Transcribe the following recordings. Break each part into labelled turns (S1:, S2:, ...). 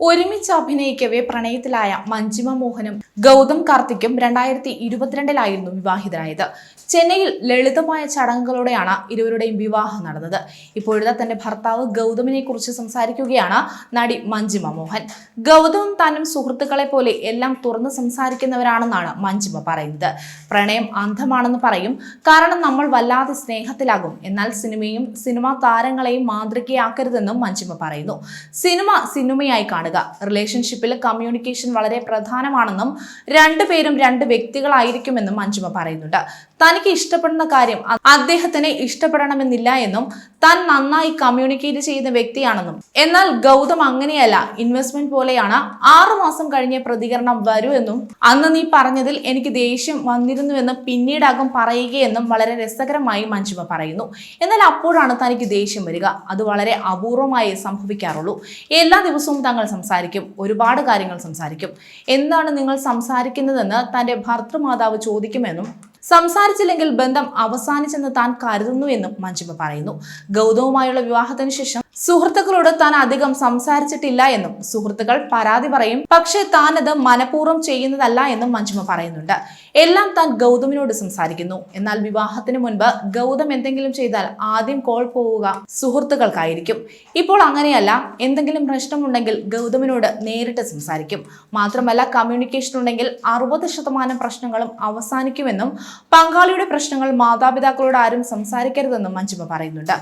S1: ഒരുമിച്ച് അഭിനയിക്കവേ പ്രണയത്തിലായ മഞ്ജിമ മോഹനും ഗൗതം കാർത്തിക്കും രണ്ടായിരത്തി ഇരുപത്തിരണ്ടിലായിരുന്നു വിവാഹിതരായത്. ചെന്നൈയിൽ ലളിതമായ ചടങ്ങുകളോടെയാണ് ഇരുവരുടെയും വിവാഹം നടന്നത്. ഇപ്പോഴത്തെ തന്റെ ഭർത്താവ് ഗൗതമിനെ കുറിച്ച് സംസാരിക്കുകയാണ് നടി മഞ്ജിമ മോഹൻ. ഗൗതമും താനും സുഹൃത്തുക്കളെ പോലെ എല്ലാം തുറന്ന് സംസാരിക്കുന്നവരാണെന്നാണ് മഞ്ജിമ പറയുന്നത്. പ്രണയം അന്ധമാണെന്ന് പറയും. കാരണം നമ്മൾ വല്ലാതെ സ്നേഹത്തിലാകും. എന്നാൽ സിനിമയും സിനിമാ താരങ്ങളെയും മാതൃകയാക്കരുതെന്നും മഞ്ജിമ പറയുന്നു. സിനിമ സിനിമയായി കാണുക. റിലേഷൻഷിപ്പിൽ കമ്മ്യൂണിക്കേഷൻ വളരെ പ്രധാനമാണെന്നും രണ്ടുപേരും രണ്ട് വ്യക്തികളായിരിക്കുമെന്നും മഞ്ജുമ പറയുന്നുണ്ട്. തനിക്ക് ഇഷ്ടപ്പെടുന്ന കാര്യം അദ്ദേഹത്തിനെ ഇഷ്ടപ്പെടണമെന്നില്ല എന്നും താൻ നന്നായി കമ്മ്യൂണിക്കേറ്റ് ചെയ്യുന്ന വ്യക്തിയാണെന്നും. എന്നാൽ ഗൗതം അങ്ങനെയല്ല. ഇൻവെസ്റ്റ്മെന്റ് പോലെയാണ്. ആറു മാസം കഴിഞ്ഞേ പ്രതികരണം വരൂ എന്നും അന്ന് നീ പറഞ്ഞതിൽ എനിക്ക് ദേഷ്യം വന്നിരുന്നുവെന്ന് പിന്നീടാകും പറയുകയെന്നും വളരെ രസകരമായി മഞ്ജുമ പറയുന്നു. എന്നാൽ അപ്പോഴാണ് തനിക്ക് ദേഷ്യം വരിക. അത് വളരെ അപൂർവമായി സംഭവിക്കാറുള്ളൂ. എല്ലാ ദിവസവും തങ്ങൾ സംസാരിക്കും ഒരുപാട് കാര്യങ്ങൾ സംസാരിക്കും. എന്താണ് നിങ്ങൾ സംസാരിക്കുന്നതെന്ന് തന്റെ ഭർത്തൃമാതാവ് ചോദിക്കുമെന്നും സംസാരിച്ചില്ലെങ്കിൽ ബന്ധം അവസാനിച്ചെന്ന് താൻ കരുതുന്നു എന്നും മഞ്ജിമ പറയുന്നു. ഗൗതവുമായുള്ള വിവാഹത്തിന് ശേഷം സുഹൃത്തുക്കളോട് താൻ അധികം സംസാരിച്ചിട്ടില്ല എന്നും സുഹൃത്തുക്കൾ പരാതി പറയും. പക്ഷേ താൻ അത് മനഃപൂർവം ചെയ്യുന്നതല്ല എന്നും മഞ്ജുമ പറയുന്നുണ്ട്. എല്ലാം താൻ ഗൗതമിനോട് സംസാരിക്കുന്നു. എന്നാൽ വിവാഹത്തിന് മുൻപ് ഗൗതം എന്തെങ്കിലും ചെയ്താൽ ആദ്യം കോൾ പോവുക സുഹൃത്തുക്കൾക്കായിരിക്കും. ഇപ്പോൾ അങ്ങനെയല്ല. എന്തെങ്കിലും പ്രശ്നമുണ്ടെങ്കിൽ ഗൗതമിനോട് നേരിട്ട് സംസാരിക്കും. മാത്രമല്ല കമ്മ്യൂണിക്കേഷൻ ഉണ്ടെങ്കിൽ അറുപത് ശതമാനം പ്രശ്നങ്ങളും അവസാനിക്കുമെന്നും പങ്കാളിയുടെ പ്രശ്നങ്ങൾ മാതാപിതാക്കളോട് ആരും സംസാരിക്കരുതെന്നും മഞ്ജുമ പറയുന്നുണ്ട്.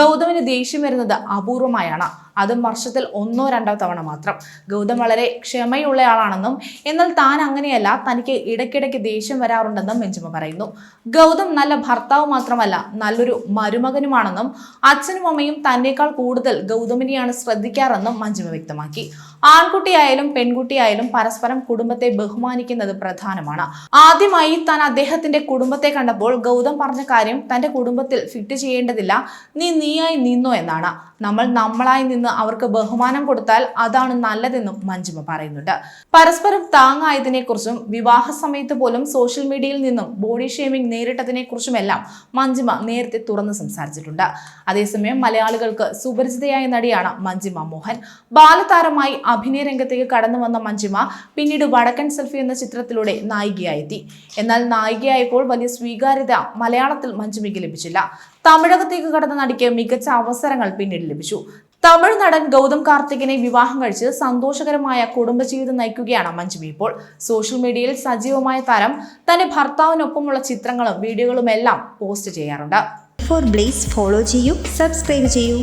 S1: ഗൗതമിന് ദേഷ്യം വരുന്നത് അപൂർവമായാണ് അതും വർഷത്തിൽ ഒന്നോ രണ്ടോ തവണ മാത്രം. ഗൗതം വളരെ ക്ഷമയുള്ളയാളാണെന്നും എന്നാൽ താൻ അങ്ങനെയല്ല തനിക്ക് ഇടയ്ക്കിടയ്ക്ക് ദേഷ്യം വരാറുണ്ടെന്നും മഞ്ജിമ പറയുന്നു. ഗൗതം നല്ല ഭർത്താവ് മാത്രമല്ല നല്ലൊരു മരുമകനുമാണെന്നും അച്ഛനും അമ്മയും തന്നേക്കാൾ കൂടുതൽ ഗൗതമിനെയാണ് ശ്രദ്ധിക്കാറെന്നും മഞ്ജിമ വ്യക്തമാക്കി. ആൺകുട്ടിയായാലും പെൺകുട്ടിയായാലും പരസ്പരം കുടുംബത്തെ ബഹുമാനിക്കുന്നത് പ്രധാനമാണ്. ആദ്യമായി താൻ അദ്ദേഹത്തിന്റെ കുടുംബത്തെ കണ്ടപ്പോൾ ഗൗതം പറഞ്ഞ കാര്യം തന്റെ കുടുംബത്തിൽ ഫിറ്റ് ചെയ്യേണ്ടതില്ല നീ നീയായി നിന്നോ എന്നാണ്. നമ്മൾ നമ്മളായി അവർക്ക് ബഹുമാനം കൊടുത്താൽ അതാണ് നല്ലതെന്നും മഞ്ജിമ പറയുന്നുണ്ട്. പരസ്പരം താങ്ങായതിനെക്കുറിച്ചും വിവാഹ സമയത്ത് പോലും സോഷ്യൽ മീഡിയയിൽ നിന്നും ബോഡി ഷേമിംഗ് നേരിട്ടതിനെക്കുറിച്ചുമെല്ലാം കുറിച്ചുമെല്ലാം മഞ്ജിമ നേരത്തെ തുറന്ന് സംസാരിച്ചിട്ടുണ്ട്. അതേസമയം മലയാളികൾക്ക് സുപരിചിതയായ നടിയാണ് മഞ്ജിമ മോഹൻ. ബാലതാരമായി അഭിനയ രംഗത്തേക്ക് കടന്നു വന്ന മഞ്ജിമ പിന്നീട് വടക്കൻ സെൽഫി എന്ന ചിത്രത്തിലൂടെ നായികയായെത്തി. എന്നാൽ നായികയായപ്പോൾ വലിയ സ്വീകാര്യത മലയാളത്തിൽ മഞ്ജിമയ്ക്ക് ലഭിച്ചില്ല. തമിഴകത്തേക്ക് കടന്ന നടിക്ക് മികച്ച അവസരങ്ങൾ പിന്നീട് ലഭിച്ചു. തമിഴ് നടൻ ഗൗതം കാർത്തികിനെ വിവാഹം കഴിച്ച് സന്തോഷകരമായ കുടുംബജീവിതം നയിക്കുകയാണ് മഞ്ജുവി ഇപ്പോൾ സോഷ്യൽ മീഡിയയിൽ സജീവമായ താരം തന്റെ ഭർത്താവിനൊപ്പമുള്ള ചിത്രങ്ങളും വീഡിയോകളും എല്ലാം പോസ്റ്റ് ചെയ്യാറുണ്ട്.
S2: ഫോർ ബ്ലേസ് ഫോളോ ചെയ്യൂ സബ്സ്ക്രൈബ് ചെയ്യൂ.